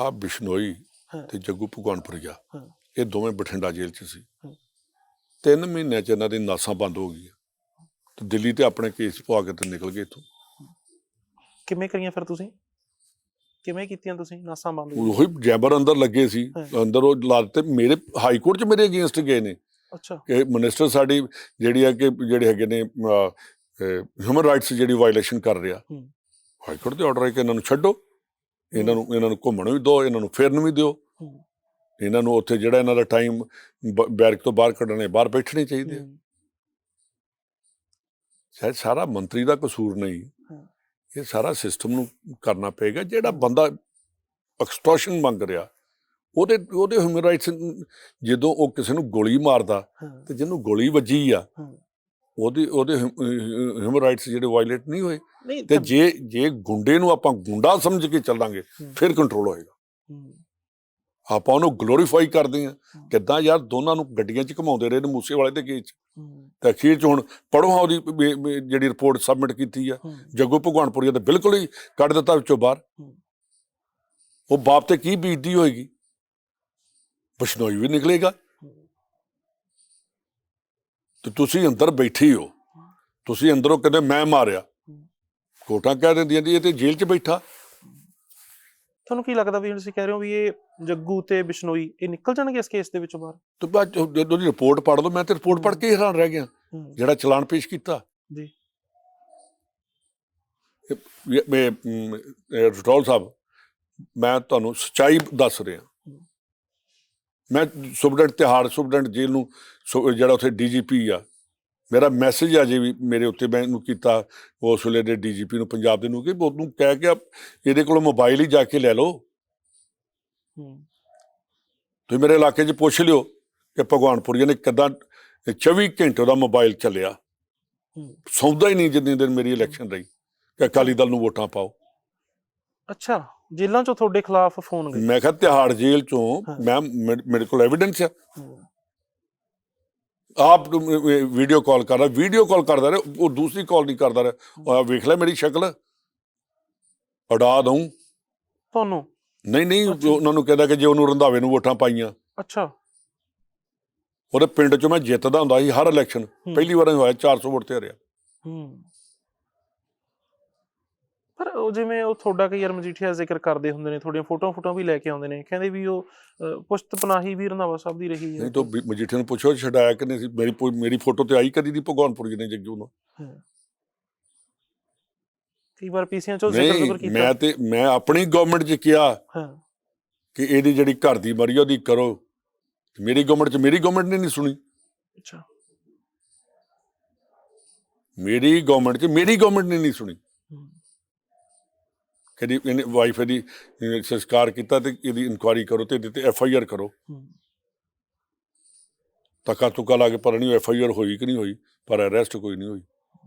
ਆ ਬਿਸ਼ਨੋਈ। ਤੇ ਜੱਗੂ ਭਗਵਾਨਪੁਰੀਆ। ਇਹ ਦੋਵੇਂ ਬਠਿੰਡਾ ਜੇਲ੍ਹ 'ਚ ਸੀ। ਤਿੰਨ ਮਹੀਨਿਆਂ 'ਚ ਇਹਨਾਂ ਦੀ ਨਾਸਾਂ ਬੰਦ ਹੋ ਗਈਆਂ ਤੇ ਦਿੱਲੀ ਤੇ ਆਪਣੇ ਕੇਸ ਪਵਾ ਕੇ ਤੇ ਨਿਕਲ ਗਏ ਇੱਥੋਂ ਕਿਵੇਂ ਕਰੀਆਂ ਫਿਰ ਤੁਸੀਂ ਕਿਵੇਂ ਕੀਤੀਆਂ ਤੁਸੀਂ ਨਾਸਾਂ ਬੰਦ? ਉਹੀ ਜੈਬਰ ਅੰਦਰ ਲੱਗੇ ਸੀ। ਅੰਦਰ ਉਹ ਲਾ ਦਿੱਤੇ ਮੇਰੇ ਹਾਈ ਕੋਰਟ 'ਚ ਮੇਰੇ ਅਗੇਂਸਟ ਗਏ ਨੇ ਅੱਛਾ ਕਿ ਮਿਨਿਸਟਰ ਸਾਡੀ ਜਿਹੜੀ ਹੈ ਕਿ ਜਿਹੜੇ ਹੈਗੇ ਨੇ ਹਿਊਮਨ ਰਾਈਟਸ ਜਿਹੜੀ ਵਾਇਲੇਸ਼ਨ ਕਰ ਰਿਹਾ। ਹਾਈ ਕੋਰਟ ਦੇ ਆਰਡਰ ਹੈ ਕਿ ਇਹਨਾਂ ਨੂੰ ਛੱਡੋ ਇਹਨਾਂ ਨੂੰ ਇਹਨਾਂ ਨੂੰ ਘੁੰਮਣ ਵੀ ਦਿਓ ਇਹਨਾਂ ਨੂੰ ਫਿਰਨ ਵੀ ਦਿਓ। ਇਹਨਾਂ ਨੂੰ ਉੱਥੇ ਜਿਹੜਾ ਇਹਨਾਂ ਦਾ ਟਾਈਮ ਬੈਰਕ ਤੋਂ ਬਾਹਰ ਕੱਢਣੇ ਬਾਹਰ ਬੈਠਣੇ ਚਾਹੀਦੇ ਆ। ਸ਼ਾਇਦ ਸਾਰਾ ਮੰਤਰੀ ਦਾ ਕਸੂਰ ਨਹੀਂ। ਇਹ ਸਾਰਾ ਸਿਸਟਮ ਨੂੰ ਕਰਨਾ ਪਏਗਾ ਜਿਹੜਾ ਬੰਦਾ ਐਕਸਟੋਰਸ਼ਨ ਮੰਗ ਰਿਹਾ ਉਹਦੇ ਉਹਦੇ ਹਿਊਮਨ ਰਾਈਟਸ ਜਦੋਂ ਉਹ ਕਿਸੇ ਨੂੰ ਗੋਲੀ ਮਾਰਦਾ ਤੇ ਜਿਹਨੂੰ ਗੋਲੀ ਵੱਜੀ ਆ। ਉਹਦੇ ਉਹਦੇ ਹਿਊਮਨ ਰਾਈਟਸ ਜਿਹੜੇ ਵਾਇਲੇਟ ਨਹੀਂ ਹੋਏ ਤੇ ਜੇ ਜੇ ਗੁੰਡੇ ਨੂੰ ਆਪਾਂ ਗੁੰਡਾ ਸਮਝ ਕੇ ਚੱਲਾਂਗੇ ਫਿਰ ਕੰਟਰੋਲ ਹੋਏਗਾ। ਆਪਾਂ ਉਹਨੂੰ ਗਲੋਰੀਫਾਈ ਕਰਦੇ ਹੂੰ। ਕਿੱਦਾਂ ਯਾਰ ਦੋਨਾਂ ਨੂੰ ਗੱਡੀਆਂ 'ਚ ਘਮਾਉਂਦੇ ਰਹੇ ਨੇ ਮੂਸੇ ਵਾਲੇ ਤੇ ਕੇਸ ਤੇ ਅਖੀਰ 'ਚ ਹੁਣ ਪੜੋ ਹਾਂ ਉਹਦੀ ਜਿਹੜੀ ਰਿਪੋਰਟ ਸਬਮਿਟ ਕੀਤੀ ਆ। ਜੱਗੂ ਭਗਵਾਨਪੁਰੀਆ ਤਾਂ ਬਿਲਕੁਲ ਹੀ ਕੱਢ ਦਿੱਤਾ ਵਿੱਚੋਂ ਬਾਹਰ। ਉਹ ਬਾਪ ਤੇ ਕੀ ਬੀਤਦੀ ਹੋਏਗੀ? ਬਸ਼ਨੋਈ ਵੀ ਨਿਕਲੇਗਾ। ਤੇ ਤੁਸੀਂ ਅੰਦਰ ਬੈਠੀ ਹੋ। ਤੁਸੀਂ ਅੰਦਰੋਂ ਕਹਿੰਦੇ ਮੈਂ ਮਾਰਿਆ। ਕੋਟਾਂ ਕਹਿ ਦਿੰਦੀਆਂ ਜੀ ਇਹ ਤੇ ਜੇਲ੍ਹ 'ਚ ਬੈਠਾ। ਤੁਹਾਨੂੰ ਕੀ ਲੱਗਦਾ ਵੀ ਹੁਣ ਤੁਸੀਂ ਕਹਿ ਰਹੇ ਹੋ ਵੀ ਇਹ ਜੱਗੂ ਤੇ ਬਿਸ਼ਨੋਈ ਇਹ ਨਿਕਲ ਜਾਣਗੇ ਇਸ ਕੇਸ ਦੇ ਵਿੱਚੋਂ ਬਾਹਰ? ਤੇ ਬਾਅਦ ਜਦੋਂ ਰਿਪੋਰਟ ਪੜ੍ਹ ਲਓ ਮੈਂ ਤੇ ਰਿਪੋਰਟ ਪੜ੍ਹ ਕੇ ਹੈਰਾਨ ਰਹਿ ਗਿਆ। ਜਿਹੜਾ ਚਲਾਨ ਪੇਸ਼ ਕੀਤਾ। ਜੀ। ਇਹ- ਮੈਂ ਰਟੌਲ ਸਾਹਿਬ ਮੈਂ ਤੁਹਾਨੂੰ ਸਚਾਈ ਦੱਸ ਰਿਹਾ। ਮੈਂ ਸੁਬਡੈਂਟ ਤਿਹਾੜ ਸੁਬਡੈਂਟ ਜੇਲ੍ਹ ਨੂੰ ਸੁ- ਜਿਹੜਾ ਉੱਥੇ ਡੀਜੀਪੀ ਆ ਮੇਰਾ ਮੈਸੇਜ ਆ ਜੇ ਵੀ ਮੇਰੇ ਉੱਤੇ ਮੈਂ ਇਹਨੂੰ ਕੀਤਾ ਉਸ ਵੇਲੇ ਦੇ ਡੀਜੀਪੀ ਨੂੰ ਪੰਜਾਬ ਦੇ ਨੂੰ ਕਿ ਉਹਨੂੰ ਕਹਿ ਕੇ ਇਹਦੇ ਕੋਲੋਂ ਮੋਬਾਈਲ ਹੀ ਜਾ ਕੇ ਲੈ ਲਓ। ਤੁਸੀਂ ਮੇਰੇ ਇਲਾਕੇ 'ਚ ਪੁੱਛ ਲਿਓ ਕਿ ਭਗਵਾਨਪੁਰੀਆ ਨੇ ਕਿੱਦਾਂ 24 ਘੰਟੇ ਦਾ ਮੋਬਾਈਲ ਚੱਲਿਆ। ਸੌਦਾ ਹੀ ਨਹੀਂ ਜਿੰਨੀ ਦਿਨ ਮੇਰੀ ਇਲੈਕਸ਼ਨ ਰਹੀ ਕਿ ਅਕਾਲੀ ਦਲ ਨੂੰ ਵੋਟਾਂ ਪਾਓ। ਅੱਛਾ ਜੇਲ੍ਹਾਂ ਚੋਂ ਤੁਹਾਡੇ ਖਿਲਾਫ ਫੋਨ ਗਏ? ਮੈਂ ਕਿਹਾ ਤਿਹਾੜ ਜੇਲ੍ਹ ਚੋਂ। ਮੈਂ ਮੇਰੇ ਕੋਲ ਐਵੀਡੈਂਸ ਹੂੰ, ਆਪ ਵੀਡੀਓ ਕਾਲ ਕਰਦਾ ਵੀਡੀਓ ਕਾਲ ਕਰਦਾ ਰਿਹਾ ਉਹ ਦੂਸਰੀ ਕਾਲ ਨਹੀਂ ਕਰਦਾ ਰਿਹਾ। ਉਹ ਵੇਖ ਲੈ ਮੇਰੀ ਸ਼ਕਲ। ਉਡਾ ਦਊਂ। ਤੁਹਾਨੂੰ? ਨਹੀਂ ਨਹੀਂ। ਉਹਨਾਂ ਨੂੰ ਕਹਿੰਦਾ ਕਿ ਜੇ ਉਹਨੂੰ ਰੰਧਾਵੇ ਨੂੰ ਵੋਟਾਂ ਪਾਈਆਂ। ਅੱਛਾ। ਉਹਦੇ ਪਿੰਡ 'ਚ ਮੈਂ ਜਿੱਤਦਾ ਹੁੰਦਾ ਸੀ ਹਰ ਇਲੈਕਸ਼ਨ ਪਹਿਲੀ ਵਾਰ ਹੋਇਆ 400 ਵੋਟ ਤੇ ਹਰਿਆ। ਹੂੰ। ਪਰ ਉਹ ਜਿਵੇਂ ਉਹ ਤੁਹਾਡਾ ਕਈ ਵਾਰ ਮਜੀਠੀਆ ਜ਼ਿਕਰ ਕਰਦੇ ਹੁੰਦੇ ਨੇ ਤੁਹਾਡੀਆਂ ਫੋਟੋਆਂ ਫੋਟੋਆਂ ਵੀ ਲੈ ਕੇ ਆਉਂਦੇ ਨੇ ਕਹਿੰਦੇ ਵੀ ਉਹ ਪੁਸ਼ਤ ਪਨਾਹੀ ਵੀ ਰੰਧਾਵਾ ਸਾਹਿਬ ਦੀ ਰਹੀ ਹੈ। ਨਹੀਂ ਤਾਂ ਵੀ ਮਜੀਠੇ ਨੂੰ ਪੁੱਛੋ ਛਡਾਇਆ ਕਿ ਨਹੀਂ ਸੀ? ਮੇਰੀ ਮੇਰੀ ਫੋਟੋ ਤੇ ਆਈ ਕਦੀ ਦੀ ਭਗਵਾਨਪੁਰ ਜੀ ਨੇ ਜੱਗੂ ਨੂੰ। ਹਾਂ। ਕਈ ਵਾਰ ਪੀਸੀਆਂ ਚੋਂ ਜ਼ਿਕਰ ਜ਼ਿਕਰ ਕੀਤਾ। ਮੈਂ ਤੇ ਮੈਂ ਆਪਣੀ ਗਵਰਨਮੈਂਟ 'ਚ ਕਿਹਾ ਹਾਂ। ਕਿ ਇਹਦੀ ਜਿਹੜੀ ਘਰ ਦੀ ਮਰੀ ਉਹਦੀ ਕਰੋ। ਮੇਰੀ ਗਵਰਨਮੈਂਟ 'ਚ ਮੇਰੀ ਗਵਰਨਮੈਂਟ ਨੇ ਨਹੀਂ ਸੁਣੀ। ਅੱਛਾ। ਮੇਰੀ ਗਵਰਨਮੈਂਟ 'ਚ ਮੇਰੀ ਗਵਰਨਮੈਂਟ ਨੇ ਨਹੀਂ ਸੁਣੀ। ਕਦੀ ਇਹਨੇ ਵਾਈਫ ਦੀ ਸੰਸਕਾਰ ਕੀਤਾ ਤੇ ਇਹਦੀ ਇਨਕੁਆਇਰੀ ਕਰੋ ਤੇ ਇਹਦੇ ਤੇ ਐਫ ਆਈ ਆਰ ਕਰੋ। ਤੱਕਾ ਤੁੱਕਾ ਲਾ ਕੇ ਪਰ ਨਹੀਂ ਐਫ ਆਈ ਆਰ ਹੋਈ ਕਿ ਨਹੀਂ ਹੋਈ ਪਰ ਅਰੈਸਟ ਕੋਈ ਨਹੀਂ ਹੋਈ।